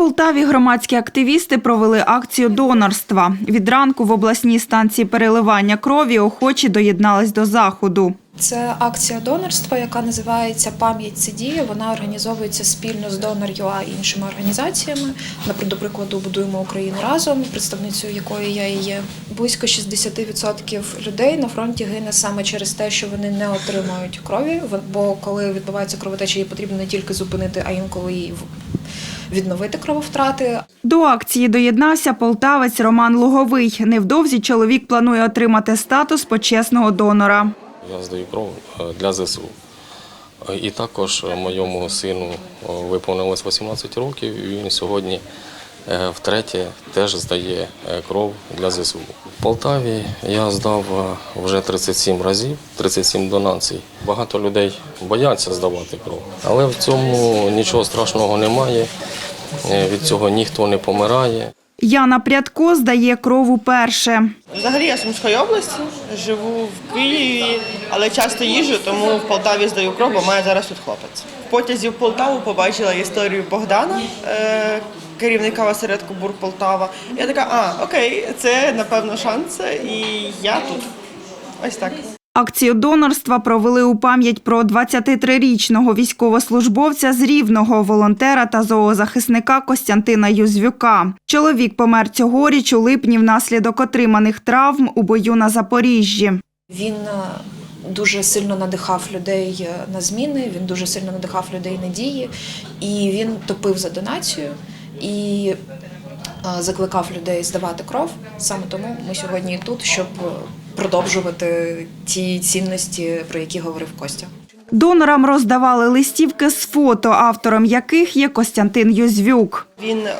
Полтаві громадські активісти провели акцію донорства. Від ранку в обласній станції переливання крові охочі доєднались до заходу. Це акція донорства, яка називається Пам'ять це діє. Вона організовується спільно з Донор.ЮА і іншими організаціями. Наприклад, до прикладу, будуємо Україну разом, представницею якої я і є. Близько 60% людей на фронті гине саме через те, що вони не отримують крові. Бо коли відбувається кровотеча, її потрібно не тільки зупинити, а інколи в- відновити крововтрати. До акції доєднався полтавець Роман Луговий. Невдовзі чоловік планує отримати статус почесного донора. Я здаю кров е, для ЗСУ. Е, І також моєму сину е, виповнилось 18 років, і він сьогодні втретє теж здає кров для ЗСУ. В Полтаві я здав вже 37 разів, 37 донацій. Багато людей бояться здавати кров, але в цьому нічого страшного немає. Е, Від цього ніхто не помирає. Яна Прядко здає кров уперше. Взагалі я з Сумської області, живу в Києві, але часто їжджу, тому в Полтаві здаю кров, бо має зараз тут хлопець. В потязі в Полтаву побачила історію Богдана, е, керівника осередку Бур Полтава. Я така, а окей, це напевно шанс, і я тут. Ось так. Акцію донорства провели у пам'ять про 23-річного військовослужбовця з Рівного, волонтера та зоозахисника Костянтина Юзвюка. Чоловік помер цьогоріч у липні внаслідок отриманих травм у бою на Запоріжжі. Він е, дуже сильно надихав людей е, на зміни, він дуже сильно надихав людей на дії, і він топив за донацію і е, закликав людей здавати кров. Саме тому ми сьогодні тут, щоб продовжувати ті цінності, про які говорив Костя. Донорам роздавали листівки з фото, автором яких є Костянтин Юзвюк. Він е,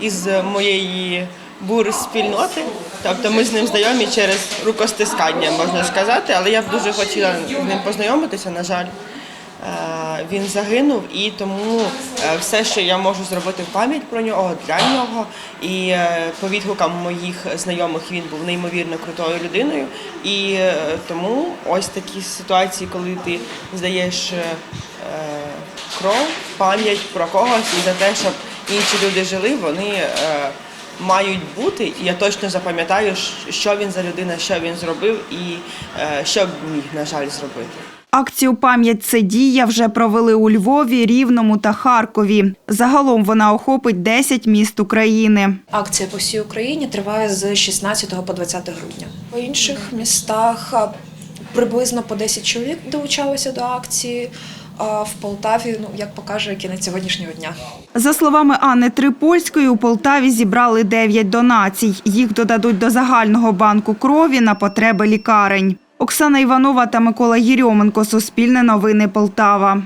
із моєї бур спільноти, тобто ми з ним знайомі через рукостискання, можна сказати, але я б дуже хотіла з ним познайомитися, на жаль. Е, Він загинув, і тому е, все, що я можу зробити в пам'ять про нього, для нього. І е, по відгукам моїх знайомих він був неймовірно крутою людиною. І тому ось такі ситуації, коли ти здаєш кров, пам'ять про когось і за те, щоб інші люди жили, вони мають бути. І я точно запам'ятаю, що він за людина, що він зробив і що б міг, на жаль, зробити. Акцію «Пам'ять це дія» вже провели у Львові, Рівному та Харкові. Загалом вона охопить 10 міст України. Акція по всій Україні триває з 16 по 20 грудня. По інших містах приблизно по 10 чоловік долучалося до акції. А в Полтаві, ну як покаже кінець сьогоднішнього дня. За словами Анни Трипольської, у Полтаві зібрали 9 донацій. Їх додадуть до загального банку крові на потреби лікарень. Оксана Іванова та Микола Єрьоменко. Суспільне новини Полтава.